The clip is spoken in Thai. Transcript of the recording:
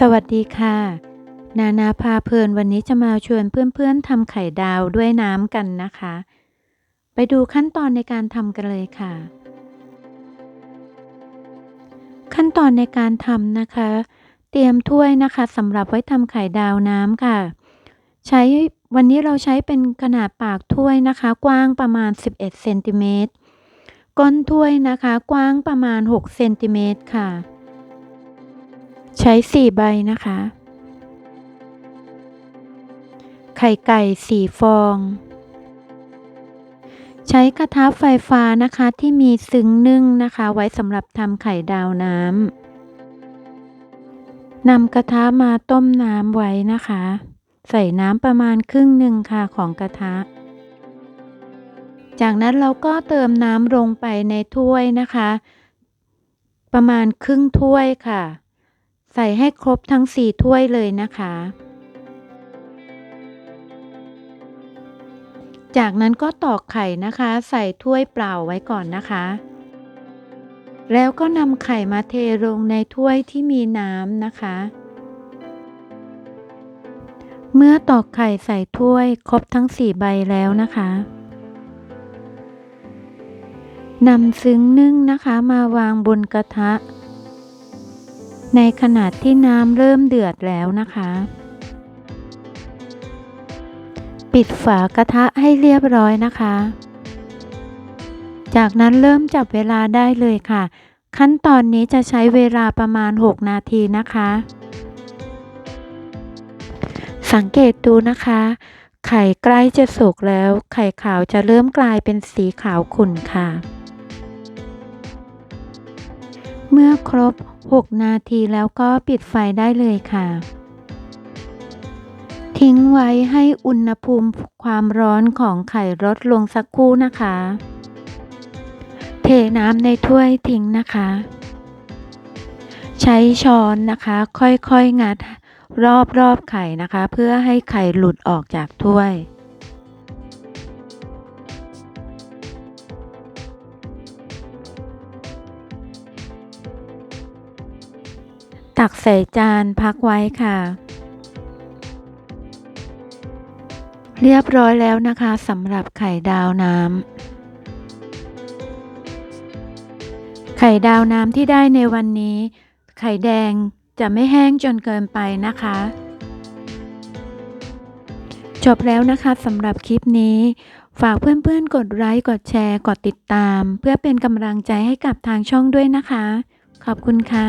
สวัสดีค่ะ นานาพาเพลินวันนี้จะมาชวนเพื่อนๆทำไข่ดาวด้วยน้ำกันนะคะ ไปดูขั้นตอนในการทำกันเลยค่ะ ขั้นตอนในการทำนะคะ เตรียมถ้วยนะคะสำหรับไว้ทำไข่ดาวน้ำค่ะ ใช้วันนี้เราใช้เป็นขนาดปากถ้วยนะคะ กว้างประมาณ 11เซนติเมตรก้นถ้วยนะคะ กว้างประมาณ6เซนติเมตรค่ะ ใช้ 4 ใบนะคะ ไข่ไก่ 4 ฟอง ใช้กระทะไฟฟ้านะคะที่มีซึ้งนึ่งนะคะ ไว้สำหรับทำไข่ดาวน้ำนำกระทะมาต้มน้ำไว้นะคะ ใส่น้ำประมาณครึ่งหนึ่งค่ะของกระทะ จากนั้นเราก็เติมน้ำลงไปในถ้วยนะคะ ประมาณครึ่งถ้วยค่ะ ใส่ให้ครบทั้ง 4 ถ้วยเลยนะคะ จากนั้นก็ตอกไข่นะคะ ใส่ถ้วยเปล่าไว้ก่อนนะคะ แล้วก็นำไข่มาเทลงในถ้วยที่มีน้ำนะคะ เมื่อตอกไข่ใส่ถ้วยครบทั้ง 4 ใบแล้วนะคะนำซึ้งนึ่งนะคะมาวางบนกระทะ ในขณะที่น้ำเริ่มเดือดแล้วนะคะ ปิดฝากระทะให้เรียบร้อยนะคะ จากนั้นเริ่มจับเวลาได้เลยค่ะ ขั้นตอนนี้จะใช้เวลาประมาณ 6 นาทีนะคะ สังเกตดูนะคะ ไข่ใกล้จะสุกแล้ว ไข่ขาวจะเริ่มกลายเป็นสีขาวขุ่นค่ะ เมื่อครบ 6 นาทีแล้วก็ปิดไฟได้เลยค่ะ ทิ้งไว้ให้อุณหภูมิความร้อนของไข่ลดลงสักครู่นะคะ เทน้ำในถ้วยทิ้งนะคะ ใช้ช้อนนะคะ ค่อยๆงัดรอบๆไข่นะคะ เพื่อให้ไข่หลุดออกจากถ้วย ตักใส่จานพักไว้ค่ะ เรียบร้อยแล้วนะคะสำหรับไข่ดาวน้ำไข่ดาวน้ำที่ได้ในวันนี้ ไข่แดงจะไม่แห้งจนเกินไปนะคะ จบแล้วนะคะสำหรับคลิปนี้ ฝากเพื่อนๆ กดไลค์กดแชร์ กดติดตาม เพื่อเป็นกำลังใจให้กับทางช่องด้วยนะคะ ขอบคุณค่ะ